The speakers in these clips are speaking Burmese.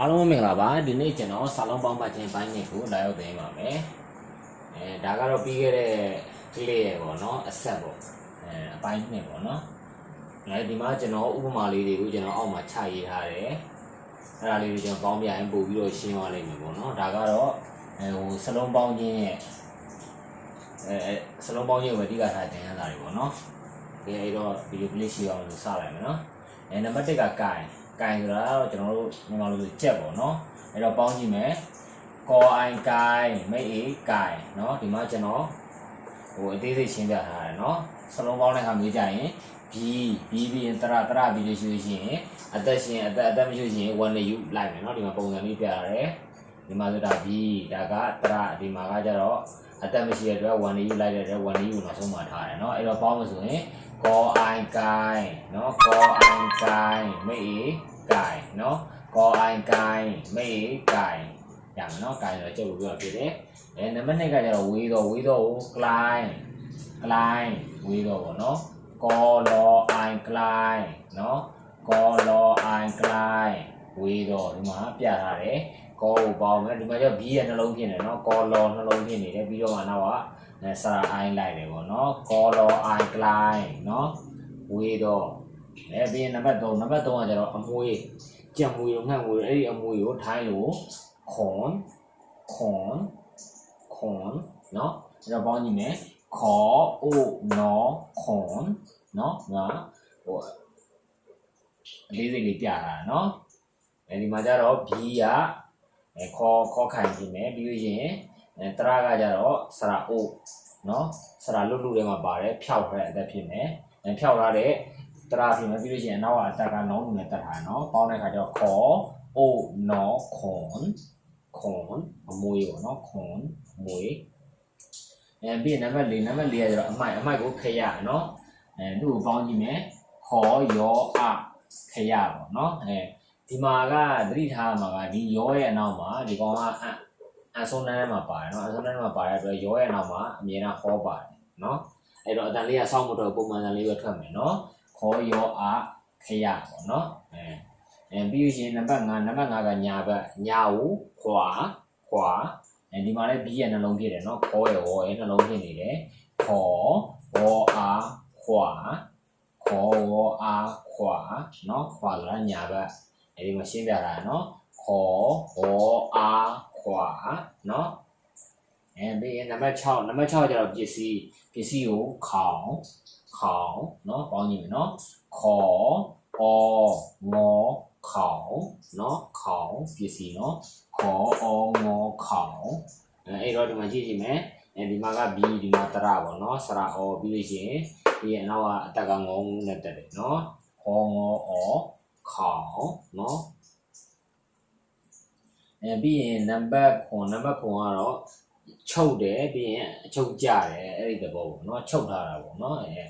အားလုံးမင်္ဂလာပါဒီနေ့ကျွန်တော်စာလုံးပေါင်းပတ်ခြင်းပိုင်းနှစ်ကိုလာရောက်သိမ်းပါမယ်အဲဒါကတော့ပြီးခဲ့တဲ့ကလေးရယ်ပေါ့နော်အဆက်ပေါ့အဲအပိုင်းနှစ်ပေါ့နော်အဲဒီမှာကျွန်တော်ဥပမာလေးတွေကိုကျွန်တော်အောက်မှာချရေးထားတယ်အဲ့ဒါလေးတွေကျွန်တော်ပေါင်းပြရင်ပို့ပြီးတော့ရှင်းသွားလိမ့်မယ်ပေါ့နော်ဒါကတော့အဲဟိုစလုံးပေါင်းခြင်းရဲ့အဲအဲစလုံးပေါင်းခြင်းဝေတိကထားခြင်းရတာတွေပေါ့နော်ဒီအဲ့တော့ဗီဒီယိုကလေးရှင်းအောင်လို့စလိုက်မယ်နော်အဲနံပါတ်1ကကိုင် ကိုင်ဆိုတာကတော့ကျွန်တော်တို့မြန်မာလိုဆိုကြက်ပေါ့နော်အဲ့တော့ပေါင်းကြည့်မယ်ကောအိုင်ကိုင်မိတ်အေကိုင်နော်ဒီမှာကျွန်တော်ဟိုအသေးစိတ်ရှင်းပြထားတယ်နော်စလုံးပေါင်းတဲ့ခါမျိုးကြရင် B B ပြီးရင်တရတရပြီးလို့ရှိလို့ရှိရင်အသက်ရှင်အသက်အသက်မရှိလို့ရှိရင်1နဲ့ U လိုက်မယ်နော်ဒီမှာပုံစံလေးပြရတယ်ဒီမှာဆိုတာ B ဒါကတရဒီမှာကကြတော့အသက်မရှိတဲ့အတွက်1နဲ့ U လိုက်တဲ့အတွက်1နဲ့ U နောက်ဆုံးမှာထားတယ်နော်အဲ့တော့ပေါင်းလို့ဆိုရင် ကောအိုင်ကိုင်နော်ကောအိုင်ကိုင်မိတ်အေကိုင်နော်ကောအိုင်ကိုင်မိတ်အေကိုင်ရမယ်နော်ကိုင်ဆိုတော့ကျုပ်ပြောဖြစ်တယ်အဲနံပါတ်2ကကြတော့ဝေးတော့ဝေးတော့ကို climb climb ဝေးတော့ပေါ့နော်ကောလောအိုင်ကလိုင်းနော်ကောလောအိုင်ကလိုင်းဝေးတော့ဒီမှာပြထားတယ်ကောကိုပေါင်းမယ်ဒီမှာကျတော့ B ရဲ့နှလုံးဖြစ်နေနော်ကောလောနှလုံးဖြစ်နေတယ်ပြီးတော့မှနောက်က နဲ့စာအိုင်းလိုက်တယ်ပေါ့နော် color eye line နော်ဝေးတော့အဲပြီးရင်နံပါတ်3နံပါတ်3ကကျတော့အမွေးကြံမွေးရောငှက်မွေးရောအဲ့ဒီအမွေးကိုထိုင်းလို့ con con con နော်အဲ့တော့ပေါင်းကြည့်မယ် co o no con နော်ငါဟိုအလေးစိတ်လေးပြတာနော်အဲဒီမှာကျတော့ b ကခေါ်ခေါ်ခိုင်ခြင်းပဲပြီးလို့ရှိရင် အဲတရကကြတော့စရာအိုးနော်စရာလွတ်လွတ်ထဲမှာပါတယ်ဖြောက်ထားတဲ့အသက်ဖြစ်မယ်အဲဖြောက်ထားတဲ့တရာဖြစ်မယ်ပြီးလို့ရှိရင်နောက်ကအတက်ကနောင်းလူနဲ့တက်ထားနော်ပေါင်းတဲ့ခါကျတော့ခေါ်အိုးနော်ခွန်ခွန်အမွေပေါ့နော်ခွန်မွေအဲပြီးရင်နံပါတ်၄နံပါတ်၄ကကျတော့အမိုက်အမိုက်ကိုခရနော်အဲသူ့ကိုပေါင်းကြည့်မယ်ခေါ်ရောအခရပေါ့နော်အဲဒီမှာကသတိထားမှာကဒီရောရဲ့အနောက်မှာဒီကောင်ကအ အဆုံးတန်းထဲမှာပါတယ်နော်အဆုံးတန်းထဲမှာပါတဲ့အတွက်ရောရဲ့နောက်မှာအမြဲတမ်းဟောပါတယ်နော်အဲ့တော့အတန်လေးကစောင့်မှုတော့ပုံမှန်တန်လေးပဲထွက်မယ်နော်ခေါ်ရောအားခရပေါ့နော်အဲအဲပြီးလို့ရှိရင်နံပါတ်5နံပါတ်5ကညာဘက်ညာကိုခွာခွာအဲဒီမှာလည်း B ရဲ့နှလုံးဖြစ်တယ်နော်ခေါ်ရောရဲ့နှလုံးဖြစ်နေတယ်ခေါ်ရောအားခွာခေါ်ရောအားခွာနော်ခွာလာညာဘက်အဲဒီမှာရှင်းပြတာနော်ခေါ်ရော ပါတ်6နံပါတ်6ကျတော့ပစ္စည်းပစ္စည်းကိုခေါင်ခေါင်เนาะပေါင်းကြည့်မယ်เนาะခေါ်အောငေါခေါင်เนาะခေါင်ပစ္စည်းเนาะ ခေါ်အောင်ငေါခေါင်အဲအဲ့တော့ဒီမှာကြည့်ကြည့်မယ်အဲဒီမှာက B ဒီမှာတရပေါ့နော်စရအောပြီးလို့ရှိရင်ဒီအနောက်ကအတက်ကငေါနဲ့တက်တယ်နော်ခေါ်ငေါအောခေါင်နော်အဲပြီးရင်နံပါတ်9နံပါတ်9ကတော့ ချုပ်တယ်ပြီးရင်အချုပ်ကြတယ်အဲ့ဒီသဘောပေါ့နော်ချုပ်ထားတာပေါ့နော်အဲ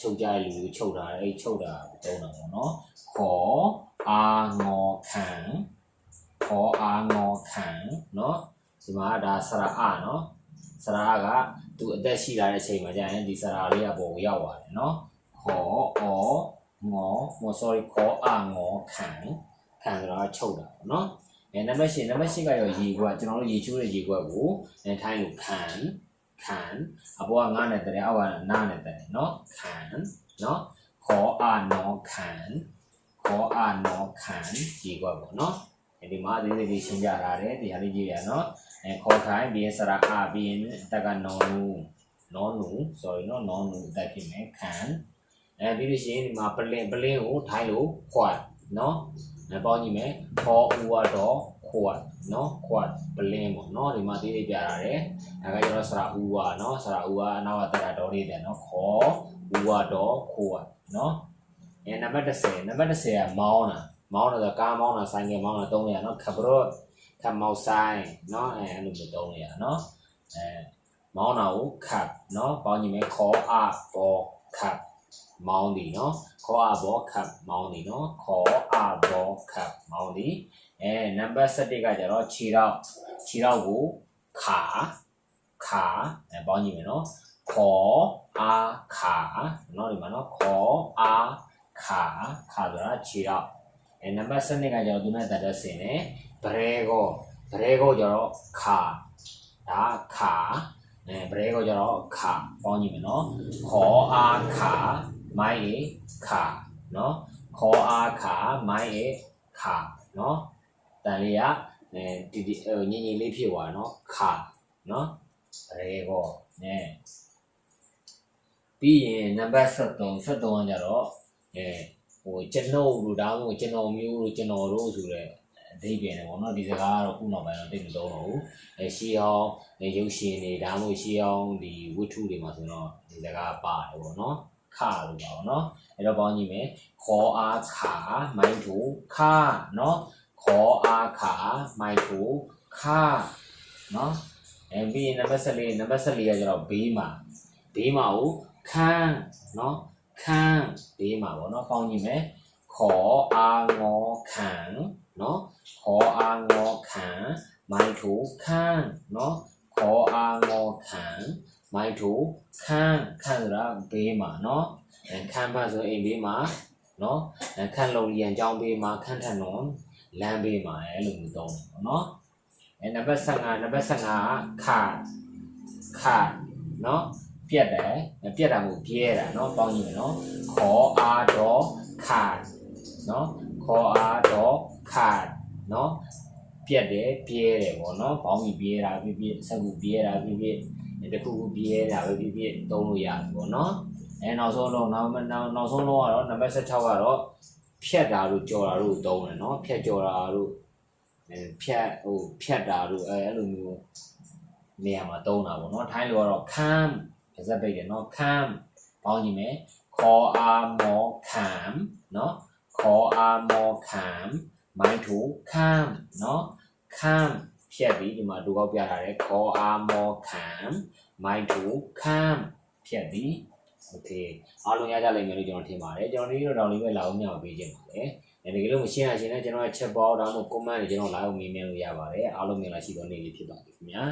ချုပ်ကြလူချုပ်ထားတယ်အဲ့ချုပ်တာတုံးတာပေါ့နော်ခေါ်အာငေါ်ခံခေါ်အာငေါ်ခံနော်ဒီမှာဒါစရအနော်စရာကသူအသက်ရှိလာတဲ့အချိန်မှာကျရင်ဒီစရာလေးကပေါ်ရောက်သွားတယ်နော်ခေါ်အောငေါ်မော် sorry ခေါ်အာငေါ်ခံခံဆိုတာချုပ်တာပေါ့နော် အဲနံပါတ်၈နံပါတ်၈ကရောရေကွက်ကျွန်တော်တို့ရေချိုးတဲ့ရေကွက်ကိုအဲထိုင်းကိုခံခံအပေါ်ကငါနဲ့တည်းအောက်ကနာနဲ့တည်းနော်ခံနော်ခေါ်အာနော်ခံခေါ်အာနော်ခံရေကွက်ပေါ့နော်အဲဒီမှာအသေးသေးလေးရှင်းပြထားတယ်ဒီဟာလေးကြည့်ရနော်အဲခေါ်ထိုင်းပြီးရင်စရာအာပြီးရင်တက်ကနော်နူနော်နူ sorry နော်နော်နူတက်ဖြစ်မယ်ခံအဲပြီးလို့ရှိရင်ဒီမှာပလင်ပလင်ကိုထိုင်းလို့ခွာနော် နော်အဲပေါင်းကြည့်မယ်ခေါ်ဦးတော့ခွတ်နော်ခွတ်ပလင်ပေါ့နော်ဒီမှာဒီလေးပြထားတယ်ဒါကကျတော့စရာဦးပါနော်စရာဦးကအနောက်ကတက်တာတော်လေးတယ်နော်ခေါ်ဦးတော့ခွတ်နော်အဲနံပါတ်30နံပါတ်30ကမောင်းတာမောင်းတော့ကားမောင်းတာဆိုင်ကယ်မောင်းတာတုံးရနော်ခဘရော့ခမောက်ဆိုင်နော်အဲအဲ့လိုမျိုးတုံးရနော်အဲမောင်းတာကိုခပ်နော်ပေါင်းကြည့်မယ်ခေါ်အဘောခပ် မောင်းဒီနော်ခေါ်အဘောခပ်မောင်းဒီနော်ခေါ်အဘောခပ်မောင်းဒီအဲနံပါတ်7ကကျတော့ခြေတော့ခြေတော့ကိုခါခါအဲပေါင်းကြည့်မယ်နော်ခေါ်အားခါနော်ဒီမှာနော်ခေါ်အားခါခါဆိုတာခြေတော့အဲနံပါတ်7ကကျတော့သူနဲ့တတ်တဲ့ဆင်တယ်ဘရဲကောဘရဲကောကျတော့ခါဒါခါ အဲဘရဲကောကျတော့ခါပေါင်းကြည့်မယ်နော်ခေါ်အားခါမိုင်းရေခါနော်ခေါ်အားခါမိုင်းရေခါနော်တန်လေးကအဲဒီဒီဟိုညင်ညင်လေးဖြစ်သွားနော်ခါနော်ဘရဲကောနဲပြီးရင်နံပါတ်73 73ကကျတော့အဲဟိုကျွန်ုပ်လို့ဒါမှမဟုတ်ကျွန်တော်မျိုးလို့ကျွန်တော်တို့ဆိုတဲ့ အဓိပ္ပာယ်နဲ့ပေါ့နော်ဒီစကားကတော့ခုနောက်ပိုင်းတော့တိတ်မသုံးတော့ဘူးအဲရှီအောင်ရုပ်ရှင်တွေဒါမှမဟုတ်ရှီအောင်ဒီဝတ္ထုတွေမှာဆိုတော့ဒီစကားပါတယ်ပေါ့နော်ခလို့ပါပေါ့နော်အဲ့တော့ပေါင်းကြည့်မယ်ခေါ်အားခါမိုင်းထူခနော်ခေါ်အားခါမိုင်းထူခနော်အဲပြီးရင်နံပါတ်14နံပါတ်14ကကျတော့ဘေးမှာဘေးမှာကိုခန်းနော်ခန်းဘေးမှာပေါ့နော်ပေါင်းကြည့်မယ်ခေါ်အားငေါခံနော် ခေါ်အားငေါခံမိုင်းထူခန်းနော်ခေါ်အားငေါခံမိုင်းထူခန်းခန်းဆိုတာဘေးမှာနော်အဲခန်းပါဆိုအိမ်ဘေးမှာနော်အဲခန်းလုံးရန်ကြောင်းဘေးမှာခန်းထန်နော်လမ်းဘေးမှာအဲလိုမျိုးသုံးတယ်ပေါ့နော်အဲနံပါတ်15နံပါတ်15ကခခနော်ပြက်တယ်ပြက်တာမို့ပြဲတာနော်ပေါင်းကြည့်မယ်နော်ခေါ်အားတော့ခနော်ခေါ်အားတော့ခနော် ပြက်တယ်ပြဲတယ်ပေါ့နော်ပေါင်းပြီးပြဲတာပြပြဆက်ကူပြဲတာပြပြတခုခုပြဲတာပဲပြပြသုံးလို့ရတယ်ပေါ့နော်အဲနောက်ဆုံးတော့နောက်နောက်နောက်ဆုံးတော့ကတော့နံပါတ်16ကတော့ဖြတ်တာလို့ကြော်တာလို့သုံးတယ်နော်ဖြတ်ကြော်တာလို့အဲဖြတ်ဟိုဖြတ်တာလို့အဲအဲ့လိုမျိုးနေရာမှာသုံးတာပေါ့နော်ထိုင်းလိုကတော့ခမ်းပါဇက်ပိတ်တယ်နော်ခမ်းပေါင်းကြည့်မယ်ခေါ်အားမောခမ်းနော်ခေါ်အားမောခမ်း မိုင်းထူခမ်းနော်ခမ်းဖြတ်ပြီးဒီမှာဒူကောက်ပြထားတယ်ခေါ်အားမောခမ်းမိုင်းထူခမ်းဖြတ်ပြီးโอเคအားလုံးရကြလိမ့်မယ်လို့ကျွန်တော်ထင်ပါတယ်ကျွန်တော်ဒီလိုတော့လေးပဲလာအောင်ညောင်းပေးခြင်းပါတယ်အဲဒီကလေးမရှင်းရရှင်းနဲ့ကျွန်တော်ရဲ့ chat box ဒါမှမဟုတ် comment တွေကျွန်တော်လာအောင်မေးမြန်းလို့ရပါတယ်အားလုံးမြင်လာရှိတော့နေလေးဖြစ်ပါပြီခင်ဗျာ